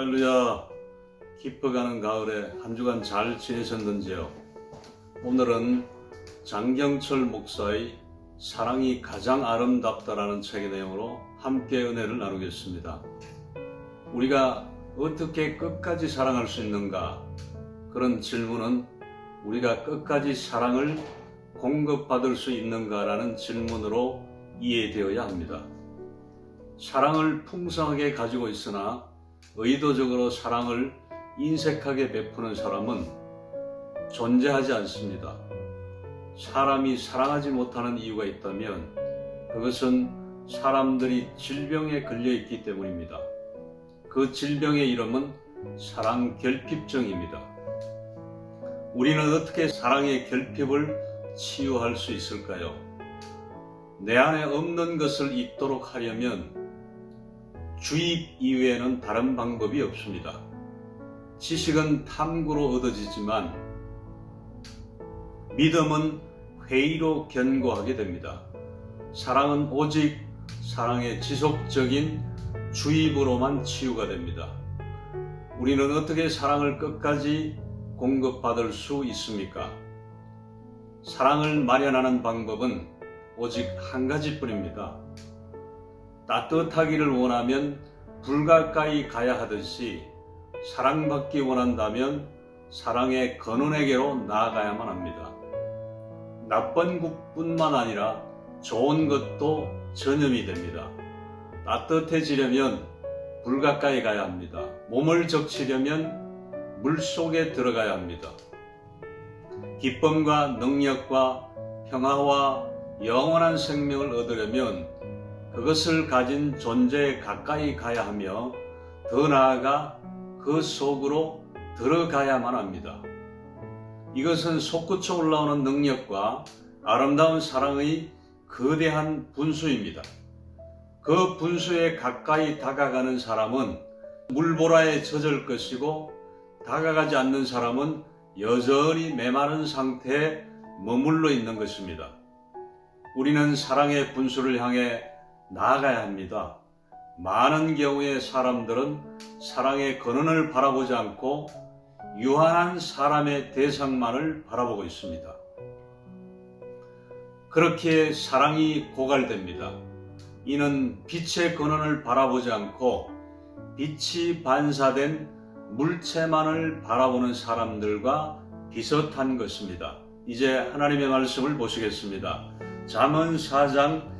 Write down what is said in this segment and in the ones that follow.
할렐루야 깊어가는 가을에 한 주간 잘 지내셨는지요? 오늘은 장경철 목사의 사랑이 가장 아름답다라는 책의 내용으로 함께 은혜를 나누겠습니다. 우리가 어떻게 끝까지 사랑할 수 있는가? 그런 질문은 우리가 끝까지 사랑을 공급받을 수 있는가라는 질문으로 이해되어야 합니다. 사랑을 풍성하게 가지고 있으나 의도적으로 사랑을 인색하게 베푸는 사람은 존재하지 않습니다. 사람이 사랑하지 못하는 이유가 있다면 그것은 사람들이 질병에 걸려 있기 때문입니다. 그 질병의 이름은 사랑 결핍증입니다. 우리는 어떻게 사랑의 결핍을 치유할 수 있을까요? 내 안에 없는 것을 있도록 하려면 주입 이외에는 다른 방법이 없습니다. 지식은 탐구로 얻어지지만 믿음은 회의로 견고하게 됩니다. 사랑은 오직 사랑의 지속적인 주입으로만 치유가 됩니다. 우리는 어떻게 사랑을 끝까지 공급받을 수 있습니까? 사랑을 마련하는 방법은 오직 한 가지뿐입니다. 따뜻하기를 원하면 불 가까이 가야 하듯이 사랑받기 원한다면 사랑의 근원에게로 나아가야만 합니다. 나쁜 것뿐만 아니라 좋은 것도 전염이 됩니다. 따뜻해지려면 불 가까이 가야 합니다. 몸을 적치려면 물 속에 들어가야 합니다. 기쁨과 능력과 평화와 영원한 생명을 얻으려면 그것을 가진 존재에 가까이 가야 하며 더 나아가 그 속으로 들어가야만 합니다. 이것은 솟구쳐 올라오는 능력과 아름다운 사랑의 거대한 분수입니다. 그 분수에 가까이 다가가는 사람은 물보라에 젖을 것이고 다가가지 않는 사람은 여전히 메마른 상태에 머물러 있는 것입니다. 우리는 사랑의 분수를 향해 나아가야 합니다. 많은 경우에 사람들은 사랑의 근원을 바라보지 않고 유한한 사람의 대상만을 바라보고 있습니다. 그렇게 사랑이 고갈됩니다. 이는 빛의 근원을 바라보지 않고 빛이 반사된 물체만을 바라보는 사람들과 비슷한 것입니다. 이제 하나님의 말씀을 보시겠습니다. 잠언 4장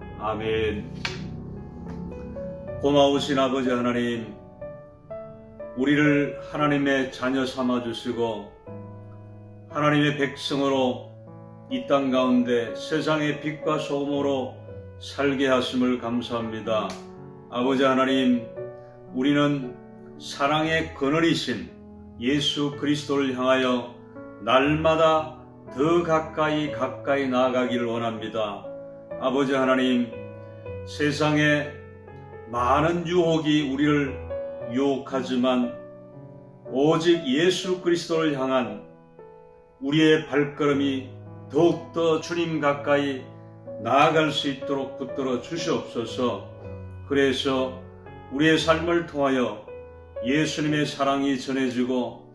아멘 고마우신 아버지 하나님 우리를 하나님의 자녀 삼아 주시고 하나님의 백성으로 이 땅 가운데 세상의 빛과 소금으로 살게 하심을 감사합니다. 아버지 하나님, 우리는 사랑의 그늘이신 예수 그리스도를 향하여 날마다 더 가까이 가까이 나아가기를 원합니다. 아버지 하나님, 세상에 많은 유혹이 우리를 유혹하지만 오직 예수 그리스도를 향한 우리의 발걸음이 더욱더 주님 가까이 나아갈 수 있도록 붙들어 주시옵소서. 그래서 우리의 삶을 통하여 예수님의 사랑이 전해지고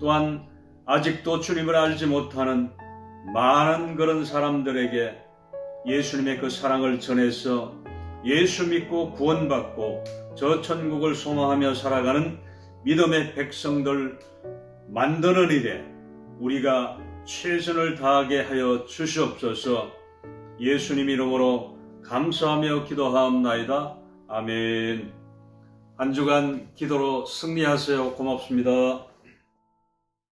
또한 아직도 주님을 알지 못하는 많은 그런 사람들에게 예수님의 그 사랑을 전해서 예수 믿고 구원받고 저 천국을 소망하며 살아가는 믿음의 백성들 만드는 일에 우리가 최선을 다하게 하여 주시옵소서 예수님 이름으로 감사하며 기도하옵나이다. 아멘. 한 주간 기도로 승리하세요. 고맙습니다.